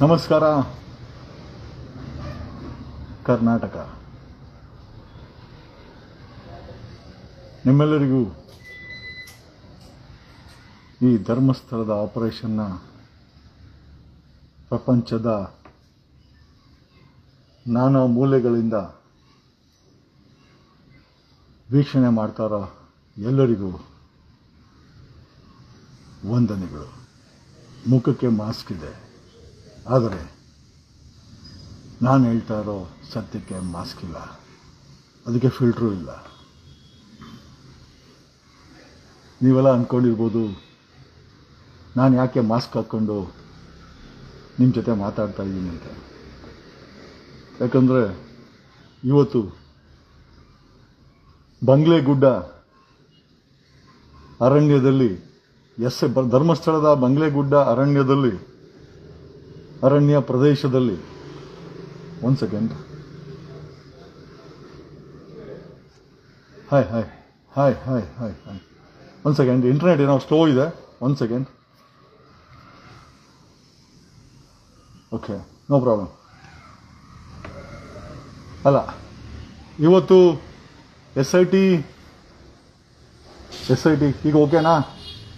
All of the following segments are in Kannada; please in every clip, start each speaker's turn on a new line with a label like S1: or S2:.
S1: ನಮಸ್ಕಾರ. ಕರ್ನಾಟಕ. ನಿಮ್ಮೆಲ್ಲರಿಗೂ ಈ ಧರ್ಮಸ್ಥಳದ ಆಪರೇಷನ್ನ ಪ್ರಪಂಚದ ನಾನಾ ಮೂಲೆಗಳಿಂದ ವೀಕ್ಷಣೆ ಮಾಡ್ತಾರೋ ಎಲ್ಲರಿಗೂ ವಂದನೆಗಳು. ಮುಖಕ್ಕೆ ಮಾಸ್ಕ್ ಇದೆ. ಆದರೆ ನಾನು ಹೇಳ್ತಾ ಇರೋ ಸತ್ಯಕ್ಕೆ ಮಾಸ್ಕ್ ಇಲ್ಲ. ಅದಕ್ಕೆ ಫಿಲ್ಟ್ರೂ ಇಲ್ಲ. ನೀವೆಲ್ಲ ಅಂದ್ಕೊಂಡಿರ್ಬೋದು ನಾನು ಯಾಕೆ ಮಾಸ್ಕ್ ಹಾಕ್ಕೊಂಡು ನಿಮ್ಮ ಜೊತೆ ಮಾತಾಡ್ತಾ ಇದ್ದೀನಿ ಅಂತ. ಯಾಕಂದರೆ ಇವತ್ತು ಬಂಗ್ಲೆ ಗುಡ್ಡ ಅರಣ್ಯದಲ್ಲಿ ಎಸ್ ಧರ್ಮಸ್ಥಳದ ಧರ್ಮಸ್ಥಳದ ಬಂಗ್ಲೆಗುಡ್ಡ ಅರಣ್ಯದಲ್ಲಿ ಅರಣ್ಯ ಪ್ರದೇಶದಲ್ಲಿ. ಒಂದು second hi hi hi hi hi hi ಒಂದು ಸೆಕೆಂಡ್ ಇಂಟರ್ನೆಟ್ ಏನೋ ಸ್ಲೋ ಇದೆ. ಒಂದು ಸೆಕೆಂಡ್ ಓಕೆ ನೋ ಪ್ರಾಬ್ಲಮ್ ಅಲ್ಲ, ಇವತ್ತು S I T S I T ಈಗ ಓಕೆನಾ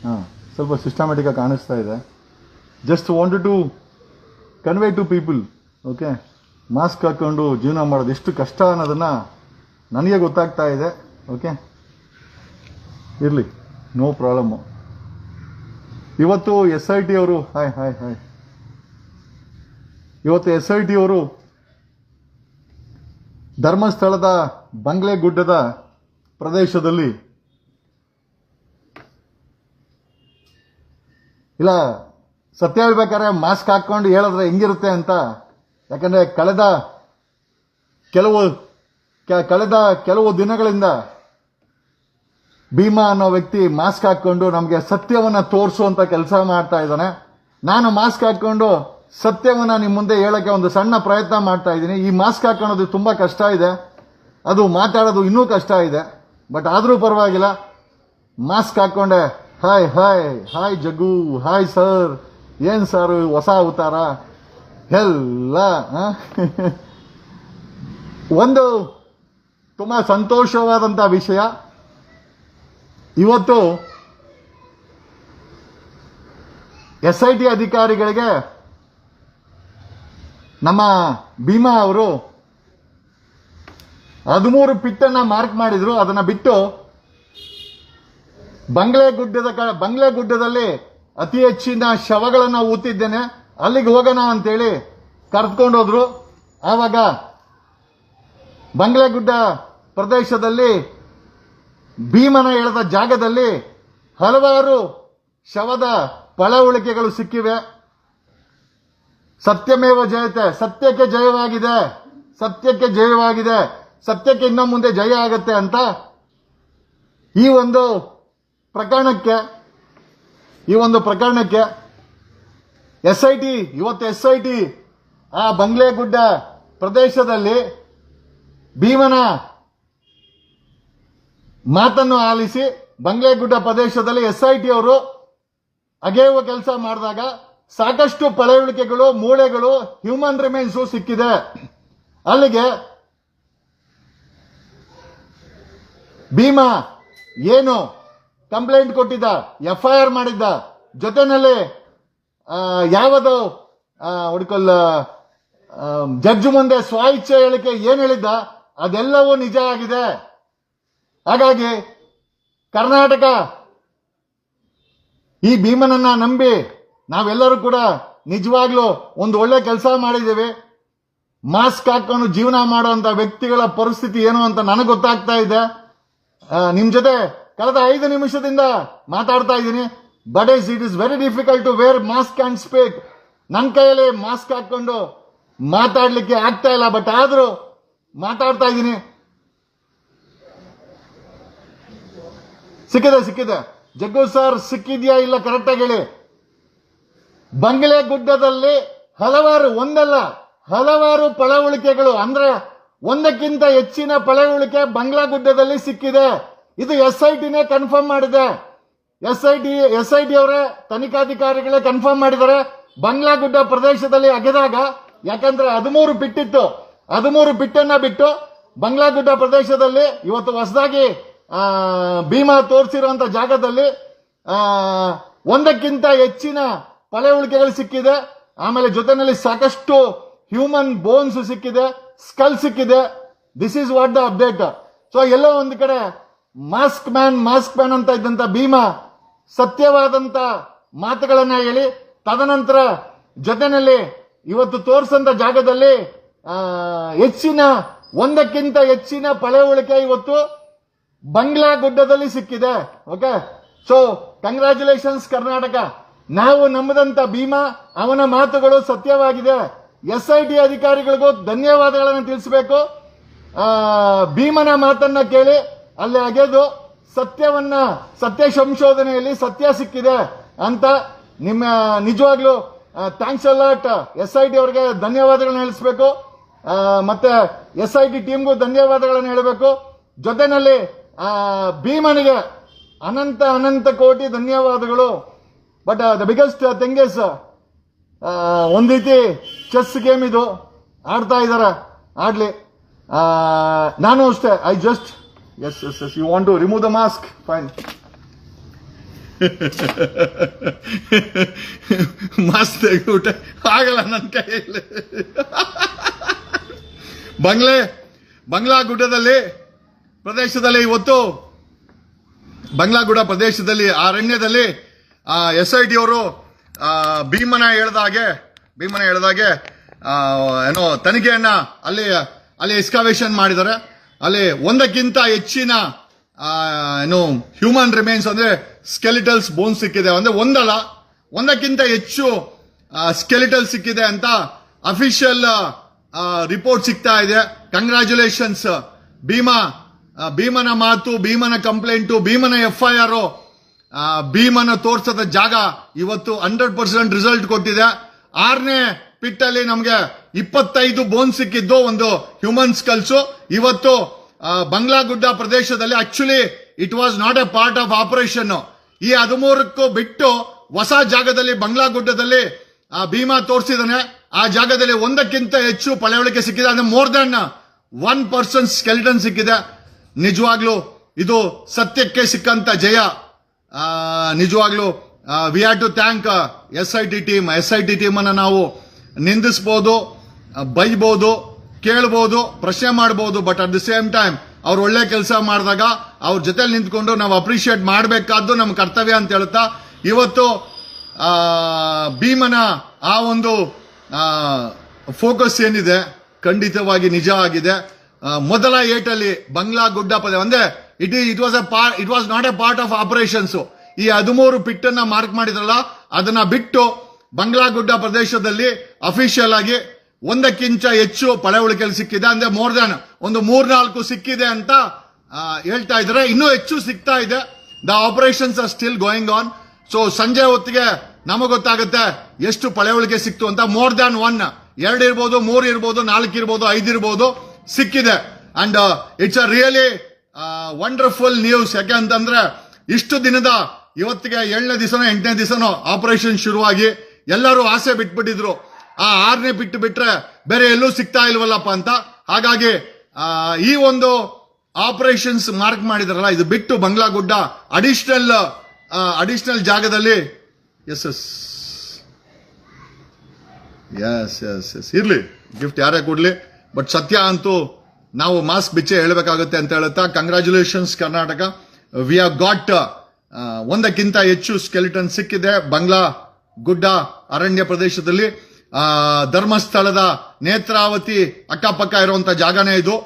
S1: ಹಾಂ, ಸ್ವಲ್ಪ ಸಿಸ್ಟಮ್ಯಾಟಿಕಾಗಿ ಕಾಣಿಸ್ತಾ ಇದೆ. Just wanted to convey to people okay mask ಹಾಕ್ಕೊಂಡು ಜೀವನ ಮಾಡೋದು ಎಷ್ಟು ಕಷ್ಟ ಅನ್ನೋದನ್ನು ನನಗೆ ಗೊತ್ತಾಗ್ತಾ ಇದೆ ಓಕೆ ಇರಲಿ ನೋ ಪ್ರಾಬ್ಲಮ್ಮು ಇವತ್ತು ಎಸ್ ಐ ಟಿ ಅವರು ಹಾಯ್ ಹಾಯ್ ಹಾಯ್ ಇವತ್ತು ಎಸ್ ಐ ಟಿ ಅವರು ಧರ್ಮಸ್ಥಳದ ಬಂಗ್ಲೆ ಗುಡ್ಡದ ಪ್ರದೇಶದಲ್ಲಿ, ಇಲ್ಲ ಸತ್ಯ ಹೇಳ್ಬೇಕಾದ್ರೆ ಮಾಸ್ಕ್ ಹಾಕ್ಕೊಂಡು ಹೇಳಿದ್ರೆ ಹೆಂಗಿರುತ್ತೆ ಅಂತ? ಯಾಕಂದ್ರೆ ಕಳೆದ ಕೆಲವು ಕಳೆದ ಕೆಲವು ದಿನಗಳಿಂದ ಭೀಮಾ ಅನ್ನೋ ವ್ಯಕ್ತಿ ಮಾಸ್ಕ್ ಹಾಕ್ಕೊಂಡು ನಮಗೆ ಸತ್ಯವನ್ನ ತೋರಿಸುವಂಥ ಕೆಲಸ ಮಾಡ್ತಾ ಇದ್ದಾನೆ. ನಾನು ಮಾಸ್ಕ್ ಹಾಕ್ಕೊಂಡು ಸತ್ಯವನ್ನ ನಿಮ್ಮ ಮುಂದೆ ಹೇಳಕ್ಕೆ ಒಂದು ಸಣ್ಣ ಪ್ರಯತ್ನ ಮಾಡ್ತಾ ಇದ್ದೀನಿ. ಈ ಮಾಸ್ಕ್ ಹಾಕೊಳ್ಳೋದು ತುಂಬಾ ಕಷ್ಟ ಇದೆ. ಅದು ಮಾತಾಡೋದು ಇನ್ನೂ ಕಷ್ಟ ಇದೆ. ಬಟ್ ಆದರೂ ಪರವಾಗಿಲ್ಲ, mask ಹಾಕೊಂಡೆ. Hi hi hi Jaggu, hi sir. ಏನ್ ಸರ್, ಹೊಸ ಅವತಾರ? ಎಲ್ಲ? ಒಂದು ತುಂಬಾ ಸಂತೋಷವಾದಂಥ ವಿಷಯ. ಇವತ್ತು ಎಸ್ ಐ ಟಿ ಅಧಿಕಾರಿಗಳಿಗೆ ನಮ್ಮ ಭೀಮಾ ಅವರು ಹದಿಮೂರು ಪಿಟ್ಟನ್ನು ಮಾರ್ಕ್ ಮಾಡಿದ್ರು. ಅದನ್ನ ಬಿಟ್ಟು ಬಂಗ್ಲೆ ಗುಡ್ಡದ ಕ- ಬಂಗ್ಲೆಗುಡ್ಡದಲ್ಲಿ ಅತಿ ಹೆಚ್ಚಿನ ಶವಗಳನ್ನು ಊತಿದ್ದೇನೆ. ಅಲ್ಲಿಗೆ ಹೋಗೋಣ ಅಂತೇಳಿ ಕರೆದುಕೊಂಡು ಹೋದ್ರು. ಆವಾಗ ಬಂಗ್ಲೆಗುಡ್ಡ ಪ್ರದೇಶದಲ್ಲಿ ಭೀಮನ ಎಳೆದ ಜಾಗದಲ್ಲಿ ಹಲವಾರು ಶವದ ಪಳವಳಿಕೆಗಳು ಸಿಕ್ಕಿವೆ. ಸತ್ಯಮೇವ ಜಯತೆ, ಸತ್ಯಕ್ಕೆ ಜಯವಾಗಿದೆ ಸತ್ಯಕ್ಕೆ ಜಯವಾಗಿದೆ, ಸತ್ಯಕ್ಕೆ ಇನ್ನೂ ಮುಂದೆ ಜಯ ಆಗತ್ತೆ ಅಂತ ಈ ಒಂದು ಪ್ರಕರಣಕ್ಕೆ ಈ ಒಂದು ಪ್ರಕರಣಕ್ಕೆ ಎಸ್ ಐ ಟಿ ಇವತ್ತು ಎಸ್ ಐ ಟಿ ಆ ಬಂಗ್ಲೆಗುಡ್ಡ ಪ್ರದೇಶದಲ್ಲಿ ಭೀಮನ ಮಾತನ್ನು ಆಲಿಸಿ ಬಂಗ್ಲೆಗುಡ್ಡ ಪ್ರದೇಶದಲ್ಲಿ ಎಸ್ ಐ ಟಿ ಅವರು ಅಗೆಯುವ ಕೆಲಸ ಮಾಡಿದಾಗ ಸಾಕಷ್ಟು ಪಳೆಯುಳಿಕೆಗಳು, ಮೂಳೆಗಳು ಹ್ಯೂಮನ್ ರಿಮೈನ್ಸು ಸಿಕ್ಕಿದೆ. ಅಲ್ಲಿಗೆ ಭೀಮಾ ಏನು ಕಂಪ್ಲೇಂಟ್ ಕೊಟ್ಟಿದ್ದ ಎಫ್ ಐ ಆರ್ ಮಾಡಿದ್ದ. ಜೊತೆನಲ್ಲಿ ಯಾವುದು ಹುಡ್ಕೊಲ್ಲ ಜಡ್ಜ್ ಮುಂದೆ ಸ್ವ ಇಚ್ಛೆ ಹೇಳಿಕೆ ಏನು ಹೇಳಿದ್ದ, ಅದೆಲ್ಲವೂ ನಿಜ ಆಗಿದೆ. ಹಾಗಾಗಿ, ಕರ್ನಾಟಕ, ಈ ಭೀಮನನ್ನ ನಂಬಿ ನಾವೆಲ್ಲರೂ ಕೂಡ ನಿಜವಾಗ್ಲೂ ಒಂದು ಒಳ್ಳೆ ಕೆಲಸ ಮಾಡಿದ್ದೀವಿ. ಮಾಸ್ಕ್ ಹಾಕೊಂಡು ಜೀವನ ಮಾಡುವಂತ ವ್ಯಕ್ತಿಗಳ ಪರಿಸ್ಥಿತಿ ಏನು ಅಂತ ನನಗೆ ಗೊತ್ತಾಗ್ತಾ ಇದೆ. ನಿಮ್ಮ ನಿಮ್ ಜೊತೆ ಕಳೆದ ಐದು ನಿಮಿಷದಿಂದ ಮಾತಾಡ್ತಾ ಇದ್ದೀನಿ. But is it is very difficult to wear mask and speak ನನ್ನ ಕೈಯಲ್ಲಿ ಮಾಸ್ಕ್ ಹಾಕೊಂಡು ಮಾತಾಡ್ಲಿಕ್ಕೆ ಆಗ್ತಾ ಇಲ್ಲ ಬಟ್ ಆದ್ರೂ ಮಾತಾಡ್ತಾ ಇದ್ದೀನಿ. ಸಿಕ್ಕಿದೆ ಸಿಕ್ಕಿದೆ. ಜಗ್ಗು ಸರ್ ಸಿಕ್ಕಿದ್ಯಾ ಇಲ್ಲ ಕರೆಕ್ಟಾಗಿ ಹೇಳಿ. ಬಂಗ್ಲೆ ಗುಡ್ಡದಲ್ಲಿ ಹಲವಾರು, ಒಂದಲ್ಲ, ಹಲವಾರು ಪಳವಳಿಕೆಗಳು ಅಂದ್ರೆ ಒಂದಕ್ಕಿಂತ ಹೆಚ್ಚಿನ ಪಳವಳಿಕೆ ಬಂಗ್ಲಾ ಗುಡ್ಡದಲ್ಲಿ ಸಿಕ್ಕಿದೆ. ಇದು ಎಸ್ ಐ ಟಿನೇ ಕನ್ಫರ್ಮ್ ಮಾಡಿದೆ. S I T S I T ಅವರೇ ತನಿಖಾಧಿಕಾರಿಗಳೇ ಕನ್ಫರ್ಮ್ ಮಾಡಿದ್ದಾರೆ. ಬಂಗ್ಲಾಗುಡ್ಡ ಪ್ರದೇಶದಲ್ಲಿ ಅಗೆದಾಗ, ಯಾಕಂದ್ರೆ ಹದಿಮೂರು ಬಿಟ್ಟಿತ್ತು. ಹದಿಮೂರು ಬಿಟ್ಟನ್ನ ಬಿಟ್ಟು ಬಂಗ್ಲಾಗುಡ್ಡ ಪ್ರದೇಶದಲ್ಲಿ ಇವತ್ತು ಹೊಸದಾಗಿ ಭೀಮಾ ತೋರಿಸಿರುವಂತ ಜಾಗದಲ್ಲಿ ಒಂದಕ್ಕಿಂತ ಹೆಚ್ಚಿನ ಪಳೆ ಉಳಿಕೆಗಳು ಸಿಕ್ಕಿದೆ. ಆಮೇಲೆ ಜೊತೆನಲ್ಲಿ ಸಾಕಷ್ಟು ಹ್ಯೂಮನ್ ಬೋನ್ಸ್ ಸಿಕ್ಕಿದೆ ಸ್ಕಲ್ ಸಿಕ್ಕಿದೆ. This is what the update so ಎಲ್ಲೋ ಒಂದು ಕಡೆ ಮಾಸ್ಕ್ ಮ್ಯಾನ್ ಮಾಸ್ಕ್ ಮ್ಯಾನ್ ಅಂತ ಇದ್ದಂಥ ಭೀಮಾ ಸತ್ಯವಾದಂತ ಮಾತುಗಳನ್ನು ಹೇಳಿ, ತದನಂತರ ಜೊತೆನಲ್ಲಿ ಇವತ್ತು ತೋರಿಸಂತ ಜಾಗದಲ್ಲಿ ಹೆಚ್ಚಿನ, ಒಂದಕ್ಕಿಂತ ಹೆಚ್ಚಿನ ಪಳೆಯುಳಿಕೆ ಇವತ್ತು ಬಂಗ್ಲಾ ಗುಡ್ಡದಲ್ಲಿ ಸಿಕ್ಕಿದೆ. Okay so congratulations Karnataka. ನಾವು ನಂಬದಂತ ಭೀಮಾ, ಅವನ ಮಾತುಗಳು ಸತ್ಯವಾಗಿದೆ. ಎಸ್ ಐ ಟಿ ಅಧಿಕಾರಿಗಳಿಗೂ ಧನ್ಯವಾದಗಳನ್ನು ತಿಳಿಸಬೇಕು. ಭೀಮನ ಮಾತನ್ನ ಕೇಳಿ ಅಲ್ಲಿ ಅಗೆದು ಸತ್ಯವನ್ನ, ಸತ್ಯ ಸಂಶೋಧನೆಯಲ್ಲಿ ಸತ್ಯ ಸಿಕ್ಕಿದೆ ಅಂತ ನಿಮ್ಮ ನಿಜವಾಗ್ಲೂ thanks a lot S I T ಅವರಿಗೆ ಧನ್ಯವಾದಗಳನ್ನ ಹೇಳಿಸ್ಬೇಕು. ಮತ್ತೆ ಎಸ್ ಐ ಟಿ ಟೀಮ್ಗೂ ಧನ್ಯವಾದಗಳನ್ನು ಹೇಳಬೇಕು. ಜೊತೆನಲ್ಲಿ ಭೀಮನಿಗೆ ಅನಂತ ಅನಂತ ಕೋಟಿ ಧನ್ಯವಾದಗಳು. But the biggest thing is ಒಂದ್ ರೀತಿ ಚೆಸ್ ಗೇಮ್ ಇದು. ಆಡ್ತಾ ಇದ್ದಾರೆ ಆಡಲಿ. ನಾನು ಅಷ್ಟೇ I just S S S you want to remove the mask? Fine mask ತೆಗೆದುಬಿಟ್ಟೆ ಆಗಲ್ಲ ನನ್ನ ಕೈಯಲ್ಲಿ. ಬಂಗ್ಲೆ ಬಂಗ್ಲಾ ಗುಡ್ಡದಲ್ಲಿ ಪ್ರದೇಶದಲ್ಲಿ ಇವತ್ತು ಬಂಗ್ಲಾಗುಡ ಪ್ರದೇಶದಲ್ಲಿ, ಅರಣ್ಯದಲ್ಲಿ ಎಸ್ ಐ ಟಿ ಅವರು ಭೀಮನ ಹೇಳ್ದಾಗೆ ಭೀಮನ ಹೇಳ್ದಾಗೆ ಏನೋ ತನಿಖೆಯನ್ನ ಅಲ್ಲಿ ಅಲ್ಲಿ ಎಕ್ಸ್ಕಾವೇಶನ್ ಮಾಡಿದ್ದಾರೆ. ಅಲ್ಲಿ ಒಂದಕ್ಕಿಂತ ಹೆಚ್ಚಿನ ಏನು ಹ್ಯೂಮನ್ ರಿಮೈನ್ಸ್ ಅಂದ್ರೆ ಸ್ಕೆಲಿಟಲ್ಸ್ ಬೋನ್ ಸಿಕ್ಕಿದೆ. ಅಂದ್ರೆ ಒಂದಲ್ಲ, ಒಂದಕ್ಕಿಂತ ಹೆಚ್ಚು ಸ್ಕೆಲಿಟಲ್ ಸಿಕ್ಕಿದೆ ಅಂತ ಅಫಿಷಿಯಲ್ ರಿಪೋರ್ಟ್ ಸಿಗ್ತಾ ಇದೆ. ಕಂಗ್ರ್ಯಾಚುಲೇಷನ್ಸ್ ಭೀಮಾ ಭೀಮನ ಮಾತು, ಭೀಮನ ಕಂಪ್ಲೇಂಟು ಭೀಮನ ಎಫ್ ಐ ಆರ್ ಭೀಮನ ತೋರ್ಸದ ಜಾಗ ಇವತ್ತು ಹಂಡ್ರೆಡ್ ಪರ್ಸೆಂಟ್ ರಿಸಲ್ಟ್ ಕೊಟ್ಟಿದೆ. ಆರನೇ ಪಿಟ್ ಅಲ್ಲಿ ನಮಗೆ ಇಪ್ಪತ್ತೈದು ಬೋನ್ ಸಿಕ್ಕಿದ್ದು ಒಂದು ಹ್ಯೂಮನ್ ಸ್ಕಲ್ಸು ಇವತ್ತು ಬಂಗ್ಲಾ ಗುಡ್ಡ ಪ್ರದೇಶದಲ್ಲಿ actually it was not a part of operation ಈ ಹದಿಮೂರಕ್ಕೂ ಬಿಟ್ಟು ಹೊಸ ಜಾಗದಲ್ಲಿ ಬಂಗ್ಲಾಗುಡ್ಡದಲ್ಲಿ ಭೀಮಾ ತೋರಿಸಿದಾನೆ. ಆ ಜಾಗದಲ್ಲಿ ಒಂದಕ್ಕಿಂತ ಹೆಚ್ಚು ಪಳವಳಿಕೆ ಸಿಕ್ಕಿದೆ. ಅಂದ್ರೆ more than one person skeleton ಸಿಕ್ಕಿದೆ. ನಿಜವಾಗ್ಲೂ ಇದು ಸತ್ಯಕ್ಕೆ ಸಿಕ್ಕಂತ ಜಯ. ನಿಜವಾಗ್ಲೂ we have to thank S I T team S I T team ಅನ್ನ ನಾವು ನಿಂದಿಸ್ಬೋದು. ಆ, ಕೇಳಬಹುದು ಪ್ರಶ್ನೆ ಮಾಡ್ಬೋದು but at the same time ಅವ್ರು ಒಳ್ಳೆ ಕೆಲಸ ಮಾಡಿದಾಗ ಅವ್ರ ಜೊತೆಲಿ ನಿಂತ್ಕೊಂಡು ನಾವು ಅಪ್ರಿಷಿಯೇಟ್ ಮಾಡಬೇಕಾದ್ದು ನಮ್ಮ ಕರ್ತವ್ಯ ಅಂತ ಹೇಳ್ತಾ ಇವತ್ತು ಭೀಮನ ಆ ಒಂದು ಫೋಕಸ್ ಏನಿದೆ ಖಂಡಿತವಾಗಿ ನಿಜ ಆಗಿದೆ. ಮೊದಲ ಏಟಲ್ಲಿ ಬಂಗ್ಲಾ ಗುಡ್ಡ ಪದ ಅಂದ್ರೆ it it was a part it was not a part of operations ಈ ಹದಿಮೂರು ಪಿಟ್ಟನ್ನ ಮಾರ್ಕ್ ಮಾಡಿದ್ರಲ್ಲ ಅದನ್ನ ಬಿಟ್ಟು ಬಂಗ್ಲಾ ಗುಡ್ಡ ಪ್ರದೇಶದಲ್ಲಿ ಅಫಿಷಿಯಲ್ ಆಗಿ ಒಂದಕ್ಕಿಂತ ಹೆಚ್ಚು ಪಳೆಯುಳಿಕೆಗಳು ಸಿಕ್ಕಿದೆ. ಅಂದ್ರೆ ಮೋರ್ ದನ್ ಒಂದು ಮೂರ್ನಾಲ್ಕು ಸಿಕ್ಕಿದೆ ಅಂತ ಹೇಳ್ತಾ ಇದ್ದಾರೆ. ಇನ್ನೂ ಹೆಚ್ಚು ಸಿಗ್ತಾ ಇದೆ. The operations are still going on so ಸಂಜೆ ಹೊತ್ತಿಗೆ ನಮಗೆ ಗೊತ್ತಾಗುತ್ತೆ ಎಷ್ಟು ಪಳೆಯುಳಿಕೆ ಸಿಕ್ತು ಅಂತ. ಮೋರ್ ದ್ಯಾನ್ ಒನ್ ಎರಡು ಇರ್ಬೋದು, ಮೂರು ಇರ್ಬೋದು, ನಾಲ್ಕು ಇರ್ಬೋದು, ಐದು ಇರ್ಬೋದು ಸಿಕ್ಕಿದೆ. And it's a really wonderful news ಯಾಕೆ ಅಂತಂದ್ರೆ, ಇಷ್ಟು ದಿನದ ಇವತ್ತಿಗೆ ಏಳನೇ ದಿವಸನೋ ಎಂಟನೇ ದಿವಸನೋ ಆಪರೇಷನ್ ಶುರುವಾಗಿ ಎಲ್ಲರೂ ಆಸೆ ಬಿಟ್ಬಿಟ್ಟಿದ್ರು. ಆ ಆರನೇ ಬಿಟ್ಟು ಬಿಟ್ರೆ ಬೇರೆ ಎಲ್ಲೂ ಸಿಗ್ತಾ ಇಲ್ವಲ್ಲಪ್ಪ ಅಂತ. ಹಾಗಾಗಿ ಈ ಒಂದು ಆಪರೇಷನ್ಸ್ ಮಾರ್ಕ್ ಮಾಡಿದಾರಲ್ಲ, ಇದು ಬಿಟ್ಟು ಬಂಗ್ಲಾ ಗುಡ್ಡ ಅಡಿಷನಲ್ ಅಡಿಷನಲ್ ಜಾಗದಲ್ಲಿ S S S S S ಇರ್ಲಿ ಗಿಫ್ಟ್ ಯಾರೇ ಕೊಡ್ಲಿ ಬಟ್ ಸತ್ಯ ಅಂತೂ ನಾವು ಮಾಸ್ಕ್ ಬಿಚ್ಚೆ ಹೇಳಬೇಕಾಗುತ್ತೆ ಅಂತ ಹೇಳುತ್ತಾ congratulations Karnataka. We are got ಒಂದಕ್ಕಿಂತ ಹೆಚ್ಚು ಸ್ಕೆಲಿಟನ್ ಸಿಕ್ಕಿದೆ, ಬಂಗ್ಲಾ ಗುಡ್ಡ ಅರಣ್ಯ ಪ್ರದೇಶದಲ್ಲಿ. ಧರ್ಮಸ್ಥಳದ ನೇತ್ರಾವತಿ ಅಕ್ಕಪಕ್ಕ ಇರುವಂತ ಜಾಗನೇ ಇದು.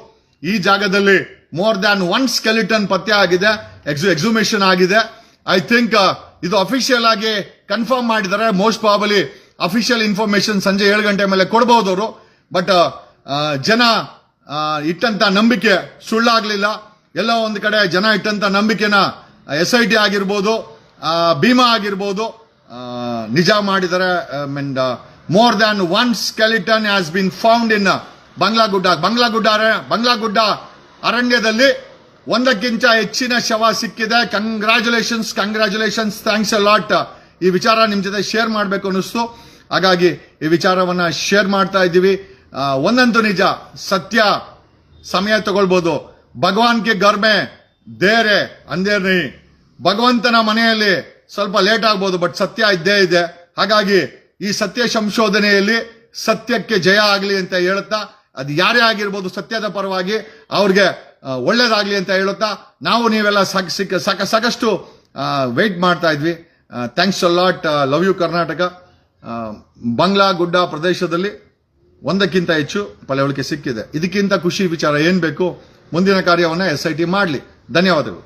S1: ಈ ಜಾಗದಲ್ಲಿ ಮೋರ್ ದ್ಯಾನ್ ಒನ್ ಸ್ಕೆಲಿಟನ್ ಪತ್ತೆ ಆಗಿದೆ ಎಕ್ಸು ಎಕ್ಸುಮೇಷನ್ ಆಗಿದೆ. ಐ ಥಿಂಕ್ ಇದು ಅಫಿಷಿಯಲ್ ಆಗಿ ಕನ್ಫರ್ಮ್ ಮಾಡಿದರೆ ಮೋಸ್ಟ್ ಪ್ರಾಬಲಿ ಅಫಿಷಿಯಲ್ ಇನ್ಫಾರ್ಮೇಶನ್ ಸಂಜೆ ಏಳು ಗಂಟೆ ಮೇಲೆ ಕೊಡಬಹುದು ಅವರು. ಬಟ್ ಜನ ಇಟ್ಟಂತ ನಂಬಿಕೆ ಸುಳ್ಳಾಗಲಿಲ್ಲ. ಎಲ್ಲ ಒಂದು ಕಡೆ ಜನ ಇಟ್ಟಂತ ನಂಬಿಕೆನ ಎಸ್ ಐ ಟಿ ಆಗಿರ್ಬೋದು ಭೀಮಾ ಆಗಿರ್ಬೋದು ನಿಜ ಮಾಡಿದ್ದಾರೆ mean skeleton has been found in Banglagudda Banglagudda ಅರ- ಬಂಗ್ಲಾಗುಡ್ಡ ಅರಣ್ಯದಲ್ಲಿ ಒಂದಕ್ಕಿಂತ ಹೆಚ್ಚಿನ ಶವ ಸಿಕ್ಕಿದೆ. Congratulations congratulations thanks a lot ಈ ವಿಚಾರ ನಿಮ್ಮ ಜೊತೆ ಶೇರ್ ಮಾಡಬೇಕು ಅನಿಸ್ತು ಹಾಗಾಗಿ ಈ ವಿಚಾರವನ್ನು ಶೇರ್ ಮಾಡ್ತಾ ಇದ್ದೀವಿ. ಒಂದಂತೂ ನಿಜ, ಸತ್ಯ ಸಮಯ ತಗೊಳ್ಬೋದು. ಭಗವಾನ್ಗೆ ಗರ್ಮೆ, ದೇರೆ ಅಂದೇರ್ ನಹಿ ಭಗವಂತನ ಮನೆಯಲ್ಲಿ ಸ್ವಲ್ಪ ಲೇಟ್ ಆಗ್ಬೋದು ಬಟ್ ಸತ್ಯ ಇದ್ದೇ ಇದೆ. ಹಾಗಾಗಿ ಈ ಸತ್ಯ ಸಂಶೋಧನೆಯಲ್ಲಿ ಸತ್ಯಕ್ಕೆ ಜಯ ಆಗಲಿ ಅಂತ ಹೇಳುತ್ತಾ, ಅದು ಯಾರೇ ಆಗಿರ್ಬೋದು ಸತ್ಯದ ಪರವಾಗಿ ಅವ್ರಿಗೆ ಒಳ್ಳೇದಾಗಲಿ ಅಂತ ಹೇಳುತ್ತಾ, ನಾವು ನೀವೆಲ್ಲ ಸಾಕ್ ಸಿಕ್ಕ ಸಾಕ ಸಾಕಷ್ಟು ವೆಯ್ಟ್ ಮಾಡ್ತಾ ಇದ್ವಿ. Thanks a lot love you Karnataka Bangla Gudda ಪ್ರದೇಶದಲ್ಲಿ ಒಂದಕ್ಕಿಂತ ಹೆಚ್ಚು ಪಳವಳಿಕೆ ಸಿಕ್ಕಿದೆ. ಇದಕ್ಕಿಂತ ಖುಷಿ ವಿಚಾರ ಏನು ಬೇಕು? ಮುಂದಿನ ಕಾರ್ಯವನ್ನು ಎಸ್ ಐ ಟಿ ಮಾಡಲಿ. ಧನ್ಯವಾದಗಳು.